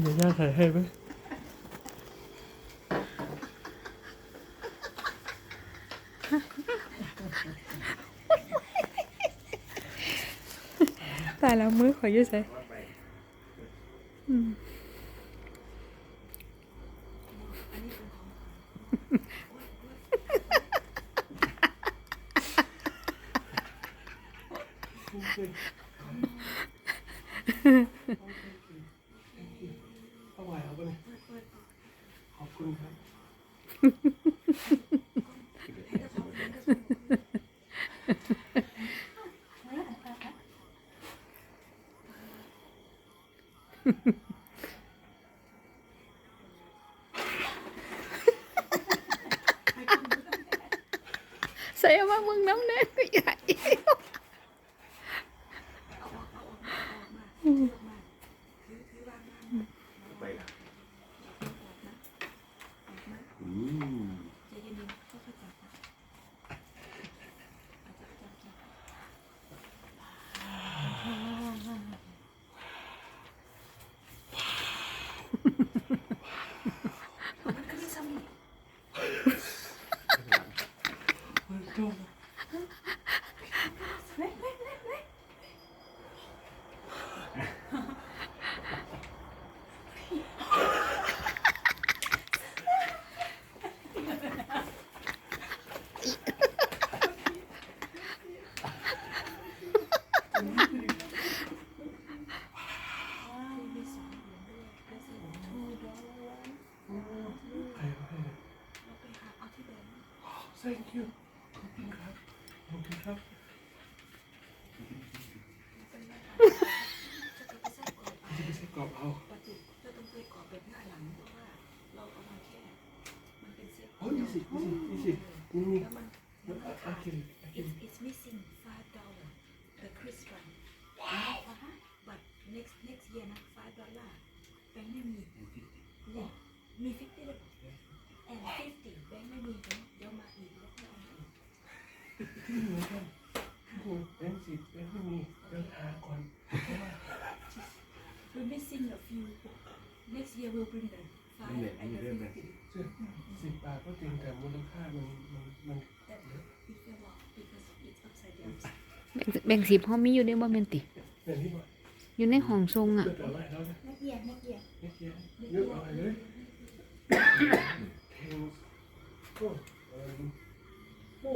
เดี๋ยวย่าถ่ายให้ไหมตายแล้วมือขอยืดใส่ Ha ha. อ้ยนี่สินี่สินี่สินี่นี่อากินอากิน It's, it's missing five dollar the Chris one wow but next next year นะ five dollar แบงค์ไม่มีเนี่ยมี fifty เลย and fifty แบงค์ไม่มีเดี๋ยวเดี๋ยวมาอีกแล้วค่อยเอามาอีก ที่เหมือนกันแบงค์สิบแบงค์ไม่มีเดินหาก่อนเพราะว่า we're missing a few next year we'll bring the นี่ five แหละ and นี่ the เรื่องแบบ fifty เสื้อสิบบาทก็จริงแต่มูลค่ามันมันมัน that if you want because it's upside down แบ่งสิบห้องมีอยู่ในบ่แม่นติแบบนี้ก่อยู่ในห้องทรงอะไรแล้วนะ next year next year ไม่เกียวเยอะอะไรเลยโอ้โอ้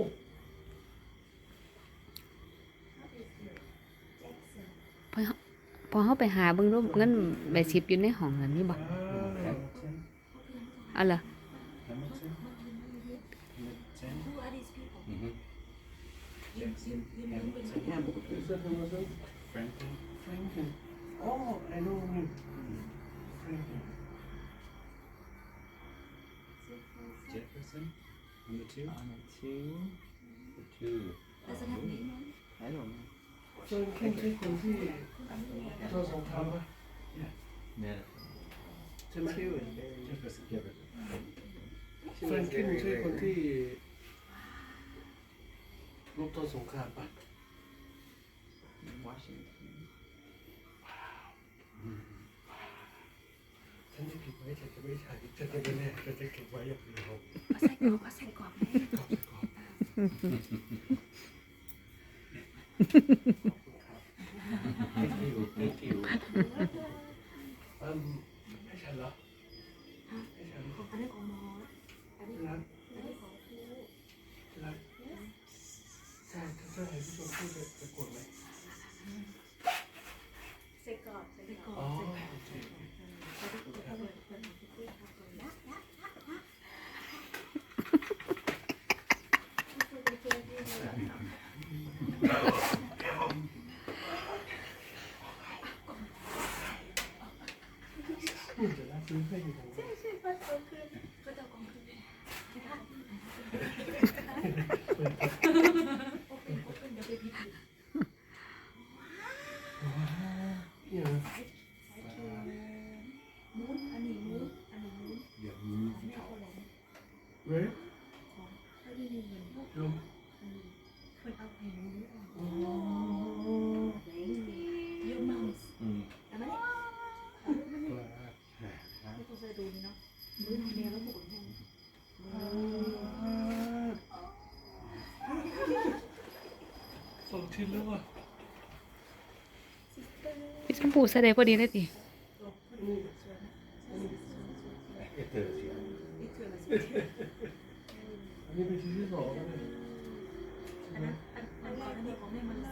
พอเฮาพอเขาไปหาเบิ่งรูปเงินใบสิบอยู่ในห้องนั้นนี่บ่อ่าเอาล่ะ who are these people อือฮึ ยืมยืมยืมยืมเป็น สัญญาณปกติ เสื้อทำมาซึ่ง แฟร งค์แฟรงกินอ๋อ I know him แฟรงกินเจฟเฟอร์สัน number two number two number two doesn't have name on I don't know แฟรงกินใช่คนที่เข้าสงครามปะเนี่ยใช่ไหม two and Barry Jefferson Jefferson แฟรงกินใช่คนที่ รบตอนสงครามปะ Washington ฉันจะเก็บไว้ฉันจะไม่ใช้ฉันจะไม่แน่ฉันจะเก็บไว้อย่างเดียวเอาใส่กรอบเอาใส่กรอบไหมขอบคุณครับ thank you thank you อืมให้ฉันเหรอให้ฉันอันนี้ของมอสอันนี้ รัก อันนี้ของครู รักใช่ถ้าจะให้ผู้ชมพูดจะจะกดไหม ใส่กรอบใส่กรอบ อ๋อ ใส่กรอบ โอเค ใส่กรอบเปิดเปิดเปิดเปิดเปิดเปิดนะนะนะนะ นี่จะรับซื้อให้อยู่ตรงนี้ ใช่ก็เอาคืนก็จะเอาของคืนใช่ปะโอเคโอเคเดี๋ยวไปพิจารณาเนี่ยนะสายคิวมูนอันนี้มูนอันนี้มูนเดี๋ยวอันี้นนี้เอาอะไรเว้ย ของเขาดีเงินพวก ลม อันนี้คนเอาให้มูนอะ อ๋อ Your mom's ชม พูใส่ได้พอดีเลยติอันนี้เป็นชิ้นที่สองแล้วเนี่ยอันนั้นอันอันอันนี้ของแม่มันสิ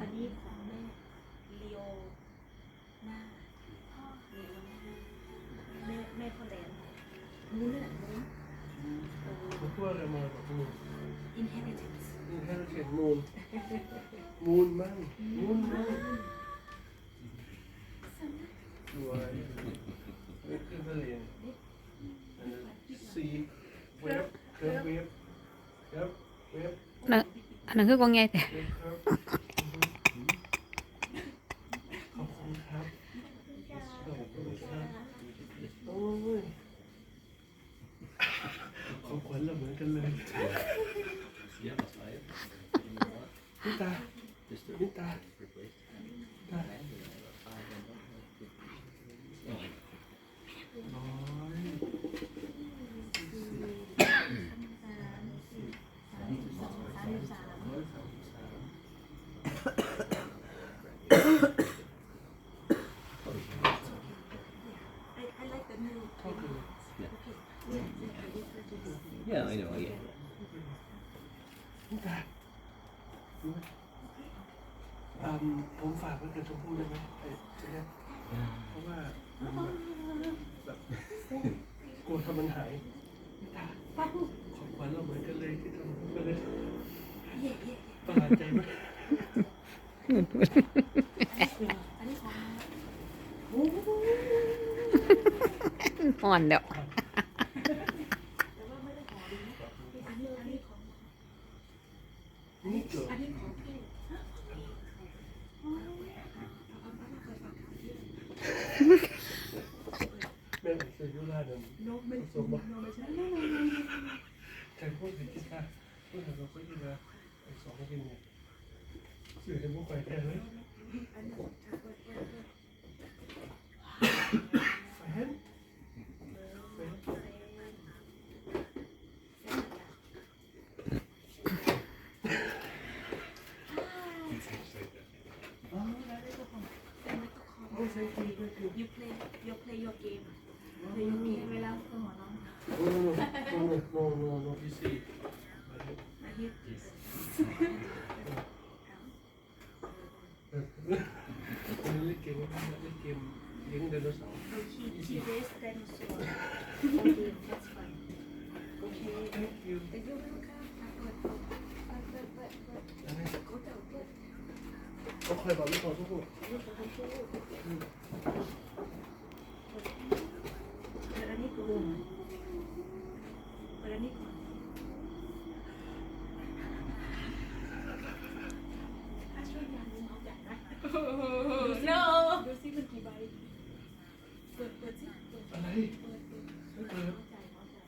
อันนี้ของแม่ลีโอนาลีโอนาแม่แม่พ่อแหลมมูนนี่แหละมูนมันพูดอะไรมาแบบมูน inheritance นี่ให้เราเขียนมูนมูนมั่งมูนมั่งสวยนี่คือทะเลอันนั้นซีเว็บเว็บเว็บเว็บเว็บ น่ะ อันนั้นคือกองใหญ่แต่ขอบคุณครับโอ้ยของขวัญเราเหมือนกันเลย Ja, vad säger du? นี่ตา Just นี่ตา replace. ตาน้อยร้อยสามสิบสาม ไอ้ไอ้ไลค์แต่หนึ่ง เท่ากัน Yeah, I know, yeah. นี่ตาดูไหมอืมผมฝากไว้กับชมพู่ได้ไหมไอ้เจ๊เนี่ยเพราะว่าผมแบบกลัวทำมันหายนี่ตาของขวัญเราเหมือนกันเลยที่ทำกันเลยเย่เย่ประหลาดใจไหมอันนี้ของอ่อนแล้ว ของ โอ้ใช่คือคือคือ you play you play your game play your game เวลาคุณหมอน้อง โอ้โนโนโนโนโนพีซี มาฮิต เ คอยบอกไม่พอทุกคน ลูกของคุณเปิดอันนี้ก่อนเปิดอันนี้ก่อนถ้าช่วยงานนี้น้องจัดนะ no ดูสิมันกี่ใบเปิดเปิดสิเปิด อะไร เปิดเปิด ไม่เปิด น้องจ่ายน้องจ่าย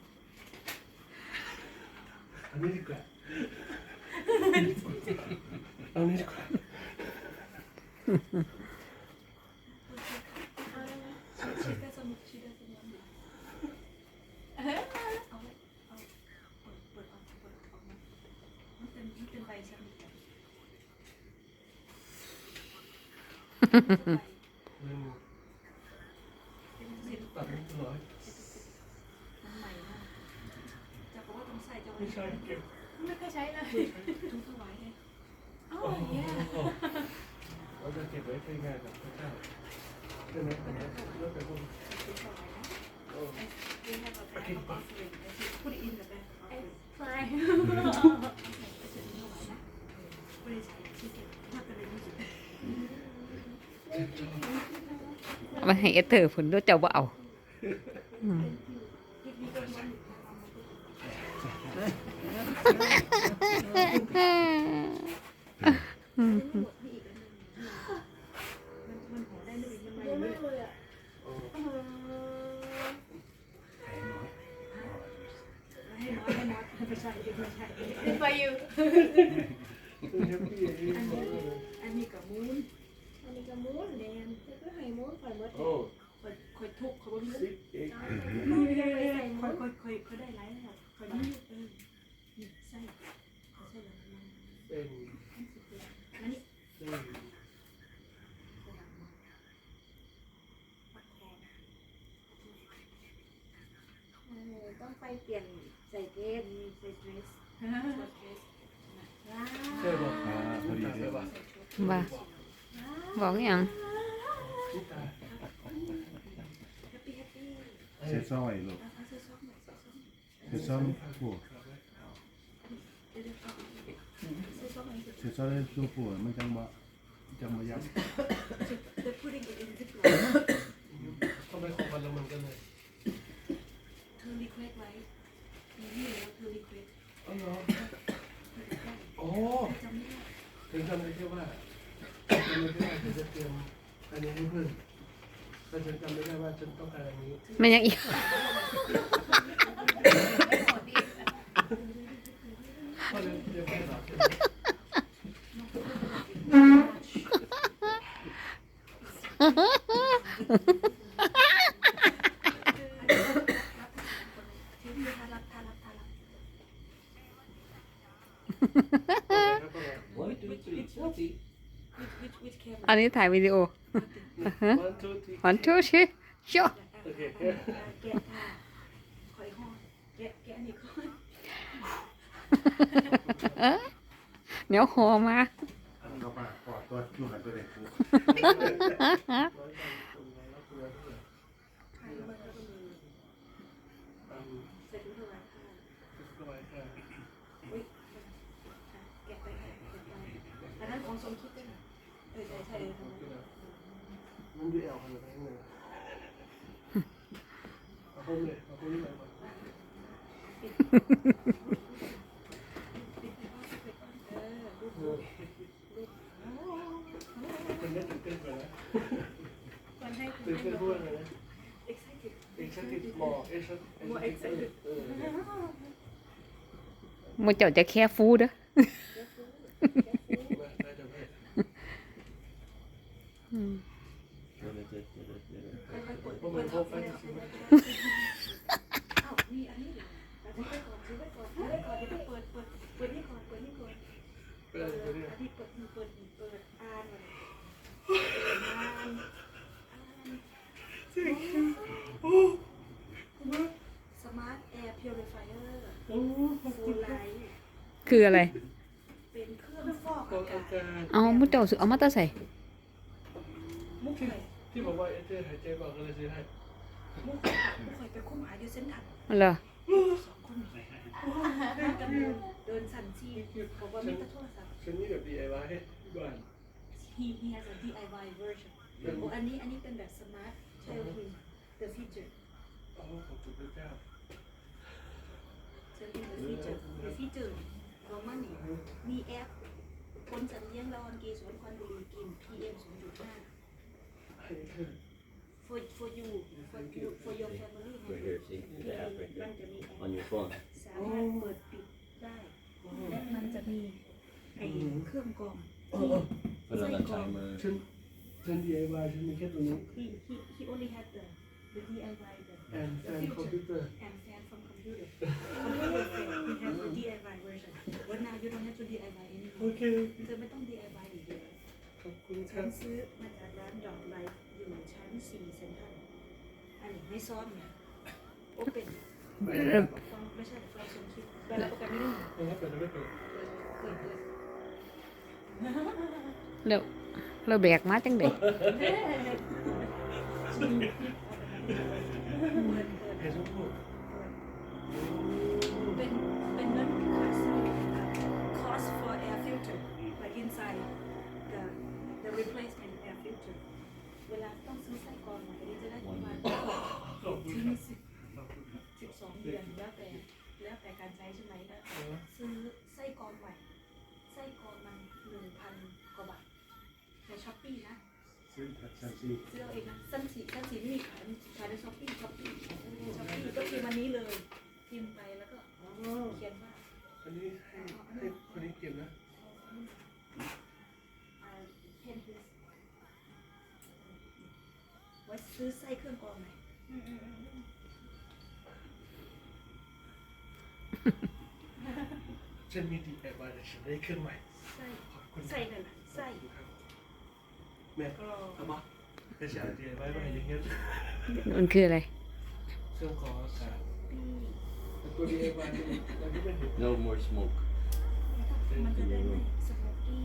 อันนี้ดีกว่าเอานี้ดีกว่า ชีได้สมุดชีได้สมุดเอาเลยเอาเปิดเปิดออกเปิดออกมามันเป็นมันเป็นใบสมุด เงินตัดมันร้อย มันใหม่มากจะบอกว่าต้องใส่จะ ไม่ใช่เก็บไม่เคยใช้เลยทุกถวายเลยโอ้โหแย่เราจะเก็บไว้ใช้งานกับพระเจ้าใช่ไหมเลือกไปคน ม่ได้ใช้ที่เก็บมากกันเลยที่สุด เอามาให้เอสเธอร์ผลด้วยเจ้าบ่เอา เปลี่ยนใส่เดรสใส่เดรสใส่เดรสว้าวเคยบอกอ่าพอดีตาเลเคยยบอกว่าบอกอหยังนี่ตาแฮปปี้แฮปปี้เซ็ตซ้อยลูกเอาเอาซื้อซองหน่อยซื้อซองเซ็ตซ้อยผู้เดี๋ยวเดี๋ยวเอาซื้อซองหน่อย เซ็ตซ้อยสู้ผู้มันจังบ่จังบ่ยับ They're putting it in Ziploc ทำไมของมันละมันกันเลย เธอรีเควสไว้มีนี่แล้วเธ อรีเควสอ๋อเหรอโอ้จำไม่ได้ถึงจำได้แค่ว่าจำได้แค่ว่าฉันจะเตรียมอันนี้ให้เพื่อนแต่ฉันจำไม่ได้ว่าฉันต้องการอันนี้ มันยังอีกก็เลยเตรียมให้เราใช่ไหม ที่มีทารับทารับทารับ ครับก็เลย One two three forty which which which camera อั นนี้ถ่ายวิดีโอ one two three วันทูชิโชโอเคแกะค่ะคอยห้องแกะแกะนี่ก่อนเดี๋ยวหอมาเข้ามาปอดตัวอยู่หันตัวเด็กกูใครมาแล้วก็มีใส่ถุงเท้าค่ะอุ้ยแกะไปค่ะแกะไปอันนั้นของสมคิดด้วยนะเออใช่ใช่เออของ มันดูแอลขนาดนั้นเลยเอาพุ่มเลยเอาพุ่มนี่ไปก่อน ปิดไปก่อนปิดไปก่อนเออรูปรูปรูป เป็นเล่น ตื่นเต้นไปแล้วก่อเลยนะ excited more excited มึงเจ้าจะแค่ฟูเด้อได้จะอืมค่อยๆกดเปิดท็อปเลยอ้าวมีอันนี้เหรอถือไปก่อนถือไปก่อนถือไปก่อนเดี๋ยวเปิดเปิดเปิดนี่ก่อนเปิดนี่ก่อน เออไปเรื่อย อันนี้เปิดเปิดเปิดอ่านก่อนอ่านสมาร์ทแอร์พิวริฟายเออร์ โอ้ โฟไลท์ คืออะไร เป็นเครื่องฟอกก็อาอากาศการเอามุเจ้าซื้อเอามาแตาใส่ มุกไข่ที่บอกว่าเอเจหายใจก่อนก็เลยซื้อให้มุกไข่มุกไข่ไปคุ้มหายดิเซนทันเหรอสองคนเดินกันเดินเดินสันชีบอกว่ามีแต่โทรศัพท์ฉันนี่แบบ DIY ให้บ้าน he he has a DIY version โอ้อันนี้อันนี้เป็นแบบ smart tell him the feature อ๋อขอบคุณพระเจ้า tell him the feature the feature ของมันนี่มีแอป คนสัตว์เลี้ยงละอองเกสรควันบุหรี่กลิ่น PM 2.5ให้เพื่อน for for you for you for your family นะ Right here, see, มี the app right มัน there จะมีแอป on your phone. สามารถเปิดปิดได้และมันจะมีไอ้เครื่องกรองที่ Put on a timer. ฉันฉัน DIY ฉันมีแค่ตัวนี้ he he he only had the the DIY the and the and feature computer and fan from computer computer fan he has the DIY version but now you don't have to DIY โอ anymore เค เธอไม่ต้อง DIY อีกแล้วขอบคุณคฉัรันบซื้อมาจากร้านดอกไลฟ์อยู่ชั้นสี่เซ็นทรัลอันนี้ไม่ซ้อนเนี่ยโอเปนไม่ฟังไม่ใช่ฟังสมคิดแต่ละโปรแกรมไม่ได้เพราะว่าเปิดแล้วไม่เปิดเปิดเปิดแล้วเราแบกมาจังได๋เปิดเปิดเห็นทุกคนเป็น Thank you. ฉันมี DIY แต่ฉันได้เครื่องใหม่ไส้ขอบคุณไส้นั่นแหละไส้แม่กรองทำมาแต่ฉัน DIY มาอย่างเงี้ยมันคืออะไร เครื่องกรองอากาศปี้ตัว DIY นี่เราก็ไม่เห็น No more smoke. มันจะได้ไม่สโมกกี้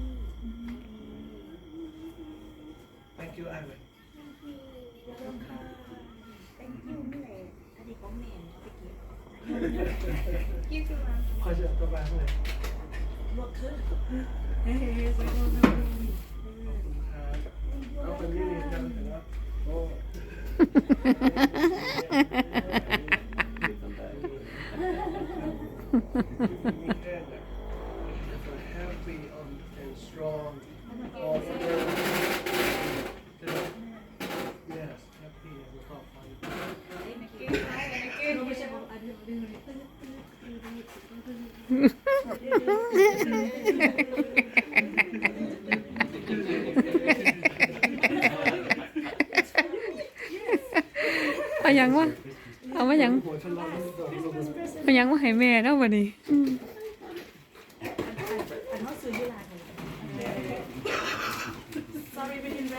thank you อ่านเลยเริ่มค่ะ thank you นี่แหละอันนี้ของแม่ เอาไปเก็บ Give to mom. ขอเชิญตัวบ้านเลยลวกขึ้นเฮ้ยๆไปดูดูขอบคุณครับเอาเป็นนี่นี่กันแต่ว่าโอ้ You come back. มีแค่แบบ happy on and strong all the way yes happy and แล้วก็ fun เราไม่ใช่ของอันนี้ดึงเลยตึ๊ดตึ๊ดตึ๊ดตึ๊ด เอาหยังวะเอามาหยัง หัวฉันร้อนนิดหน่อยลูก เอาหยังมาให้แม่เนาะบัดนี้อืม อันนั้นซื้อที่ร้านเลย Sorry we didn't wrap it nicely เราอันนั้นพัดลมเจ้าติเออ เพื่อนได้นี่ Oh, perfect. Open open open มันเรีย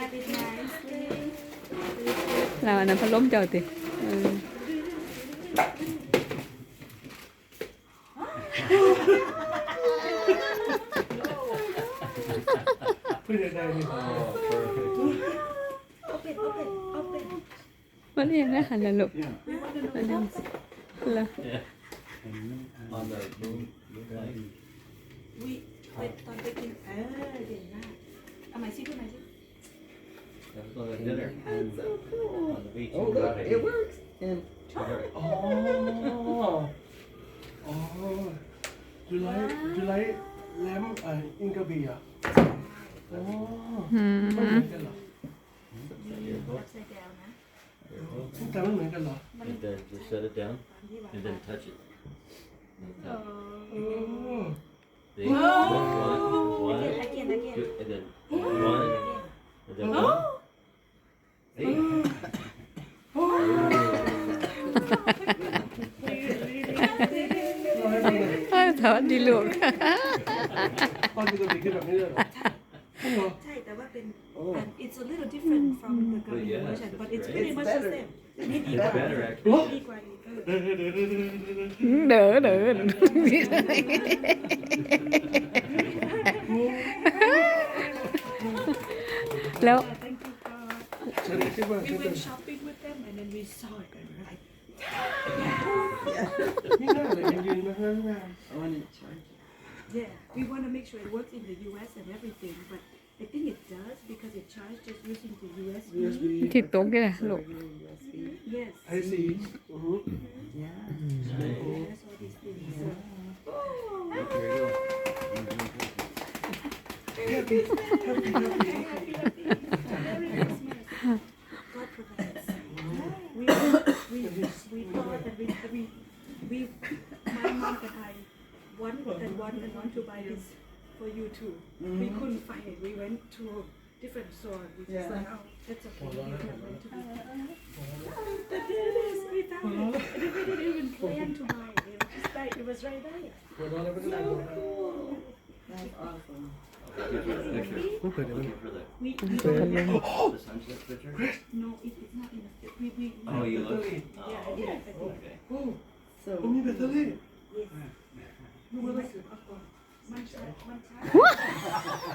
กนะหันละลูก Yeah. อันนี้ละ Yeah. On the blue, blue light. วิไปตอนไปกินเออเด่นมากเอาใหม่ซิพูดใหม่ซิ That was on the dinner. On the, on the beach. Oh, in look, Bali. it works. And Alright. อ๋ออ๋อ you like you like lamb เอ่ออินกระบี่อะอ๋ออืมมันเหมือนกันเหรอรับใส่แก้วนะแต่มันเหมือนกันเหรอ And then just set it down and then touch it. อ๋อ See? One, one, again again two, and then one, and then one. See? เราให้ฟังหน่อยเอ้ยสวัสดีลูกตอ นอินกระบี่คือแบบนี้เลยเหรอจริงเหรอ ใช่แต่ว่าเป็น and it's a little different from the But Korean yeah, version but it's that's pretty It's much the better. same นี่ดี It's กว่า better actually. ดีกว่าอีกเออ เดี๋ยวเดี๋ยวเดี๋ยวเดี๋ยวเดี๋ยวเดี๋ยว เด้อเด้อแล้ว thank you God ฉันคิดว่า we ฉันจะ went shopping with them and then we saw it and we're like ไม่น่าเลยมันยืนมาข้างหน้า oh, and it charges. yeah we want to make sure it works in the US and everything but I think it does because it charged just using the USB USB ที่ตกนี่แหละลูก Regular USB. yes ไอซีอือฮึ Yeah. that's all these things so There you go. happy happy happy Merry Christmas. we we we thought that we we we my mom and I wanted and wanted and wanted to buy this for you too. We mm-hmm. couldn't find it. We went to different store. We just like, oh, that's okay. We don't want to be. Uh, uh-huh. But there it is. We found it. And we didn't even plan to buy it. It was just like it was right there. So cool. That's awesome. Okay, for the picture. มันเปิดได้ไหม Okay, for the, We, we the sunset picture? no, it, it's not in the, we, we, Oh, you look? yeah, I did, I did. Okay. โอ้ So มันมีแบตเตอรี่ Yes. No, wait, wait. One shot, one shot.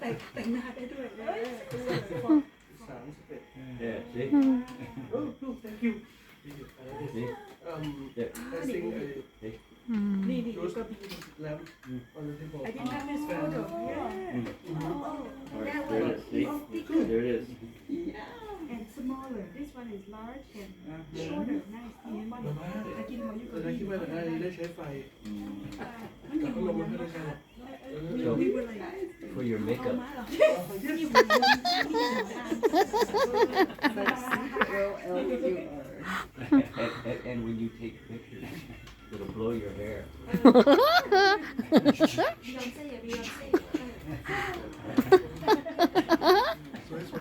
แต่งแต่งหน้าได้ด้วยนะ สามสิบเอ็ด Yeah, see? โอ้ลูก thank you See? um Yeah. I think I อืม นี่นี่ก็บี lamb on the table I didn't have this photo. Yeah. Alright, there it is. See? There it is. And smaller. This one is large and shorter. Nice. มาม่า I can hold you แต่ได้คิดว่าจะได้ได้ใช้ไฟ มัน แต่ มี พัด หั ล ว มมัน มั ไม่ น ได้ใช้หรอก we we were like For your เอา makeup. มาเหรอ yes มีหัวมัน L L U R. And, and, and when you take pictures, it'll blow your hair. Beyonce อะ Beyonce สวยสว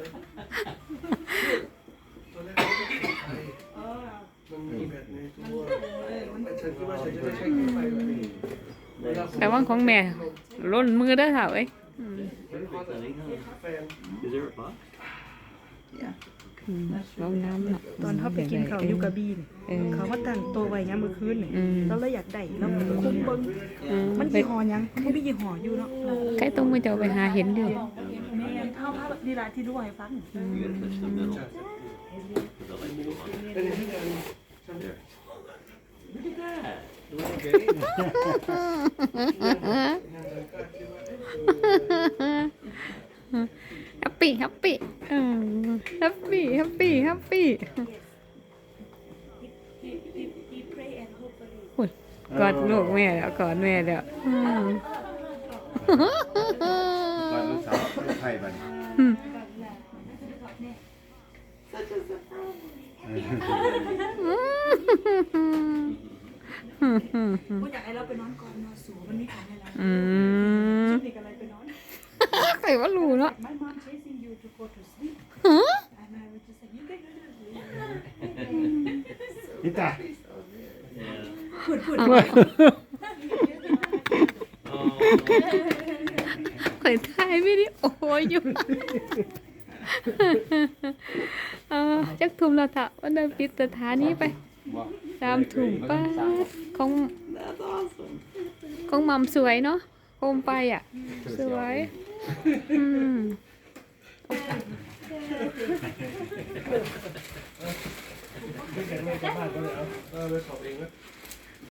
เขาไปกินเขาวอยู่กระบี่นี่เออ เขามาตั้งตัวไว้ยามมื้อคืนนี่อืม เราเลยอยากได้เราคุมเบิ่งอืมมันไปยี่ห้อหยังมันมียี่ห้ออยู่เนาะใครต้องมือจะเอาไปหาเห็นอยู่แม่นเท่าภาพนี่ล่ะที่ดูให้ฟัง You gotta touch the middle. With the light go on. เป็นที่การ There. Look at that. Little baby. แฮปปี้แฮปปี้แฮปปี้แฮปปี้แฮปปี้ he he he pray and hopefully กอดลูกแม่แล้วกอดแม่แล้วอืมก่อนลูกสาวลูกไทยบัดนว่าอยากให้เราไปนอนก่อนนอนสูงมันมีของให้เราอืมชุดนี้ก็เลยไปนอนใครว่ารู้เนาะ My mom chasing you to go to sleep and I was just like you can do this พี่ตา Yeah. พูดพูด Oh. เคยถ่ายวิดีโออยู่เออจักทุ่มแล้วค่ะวันเดินปิดสถานีไปตามถุงป้าดของ That's awesome. ของมัมสวยเนาะโคมไปอะ สวยอืมที่แข็งแรงจะบ้านก็เลยเอาเอาไปสอบเองนะ